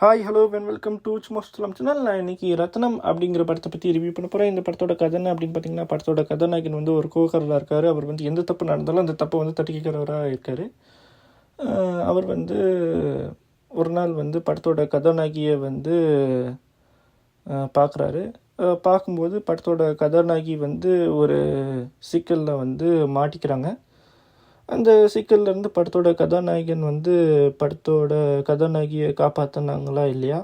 Hi hello when welcome to Sumasthalam channel நான் இன்னைக்கு ரத்னம் அப்படிங்கிற படத்தை பற்றி ரிவ்யூ பண்ண போகிறேன் இந்த படத்தோட கதனை அப்படின்னு பார்த்தீங்கன்னா படத்தோட கதாநாயகன் வந்து ஒரு கோகரில் இருக்கார். அவர் வந்து எந்த தப்பு நடந்தாலும் அந்த தப்பை வந்து தட்டிக்கிறவராக இருக்கார். அவர் வந்து ஒரு நாள் வந்து படத்தோட கதாநாயகியை வந்து பார்க்குறாரு பார்க்கும்போது படத்தோட கதாநாயகி வந்து ஒரு சிக்கலில் வந்து மாட்டிக்கிறாங்க. அந்த சிக்கல்ல இருந்து படத்தோட கதாநாயகன் வந்து படத்தோட கதாநாயகியை காப்பாற்றினாங்களா இல்லையா?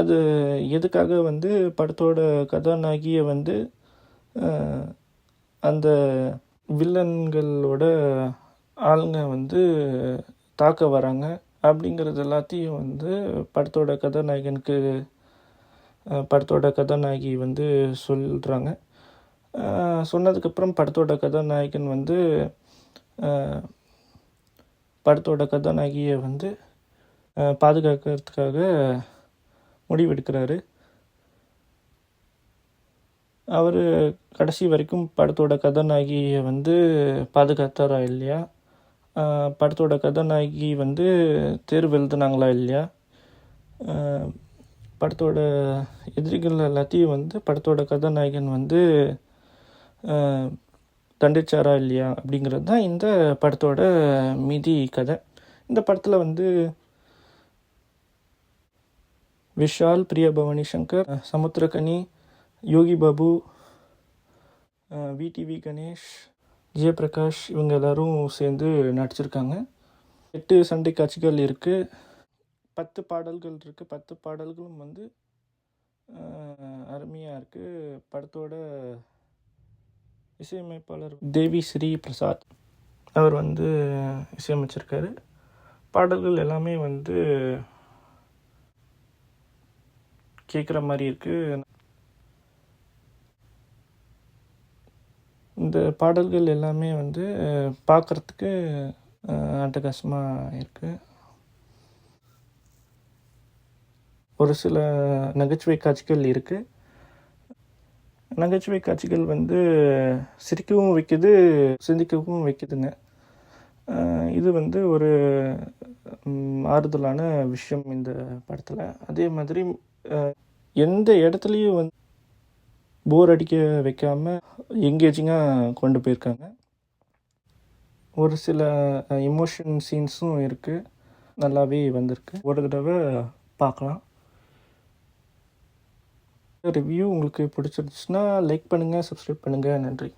அது எதுக்காக வந்து படத்தோட கதாநாயகியை வந்து அந்த வில்லன்களோட ஆளுங்க வந்து தாக்க வராங்க அப்படிங்கிறது எல்லாத்தையும் வந்து படத்தோட கதாநாயகனுக்கு படத்தோட கதாநாயகி வந்து சொல்கிறாங்க சொன்னதுக்கப்புறம் படத்தோட கதாநாயகன் வந்து படத்தோட கதாநாயகியை வந்து பாதுகாக்கிறதுக்காக முடிவெடுக்கிறாரு. அவர் கடைசி வரைக்கும் படத்தோட கதாநாயகியை வந்து பாதுகாத்தாரா இல்லையா? படத்தோட கதாநாயகி வந்து தேர்வு எழுதுனாங்களா இல்லையா? படத்தோட எதிரிகள் எல்லாத்தையும் வந்து படத்தோட கதாநாயகன் வந்து தண்டிச்சாரா இல்லையா அப்படிங்கிறது தான் இந்த படத்தோட மீதி கதை. இந்த படத்தில் வந்து விஷால் பிரியபவானி சங்கர் சமுத்திரகனி யோகி பாபு விடிவி கணேஷ் ஜெயபிரகாஷ் இவங்க எல்லோரும் சேர்ந்து நடிச்சிருக்காங்க. எட்டு சண்டை காட்சிகள் இருக்குது பத்து பாடல்கள் இருக்குது பத்து பாடல்களும் வந்து அருமையாக இருக்குது படத்தோட இசையமைப்பாளர் தேவி ஸ்ரீ பிரசாத் அவர் வந்து இசையமைச்சிருக்காரு. பாடல்கள் எல்லாமே வந்து கேட்குற மாதிரி இருக்குது இந்த பாடல்கள் எல்லாமே வந்து பார்க்குறதுக்கு அட்டகாசமாக இருக்குது ஒரு சில நகைச்சுவை காட்சிகள் இருக்குது நகைச்சுவை காட்சிகள் வந்து சிரிக்கவும் வைக்குது சிந்திக்கவும் வைக்குதுங்க. இது வந்து ஒரு ஆறுதலான விஷயம் இந்த படத்தில். அதே மாதிரி எந்த இடத்துலையும் வந்து போர் அடிக்க வைக்காமல் எங்கேஜிங்காக கொண்டு போயிருக்காங்க. ஒரு சில இமோஷன் சீன்ஸும் இருக்குது நல்லாவே வந்திருக்கு. ஒரு தடவை பார்க்கலாம். ரிவ்யூ உங்களுக்கு பிடிச்சிருந்துச்சுன்னா லைக் பண்ணுங்கள் சப்ஸ்கிரைப் பண்ணுங்கள் நன்றி.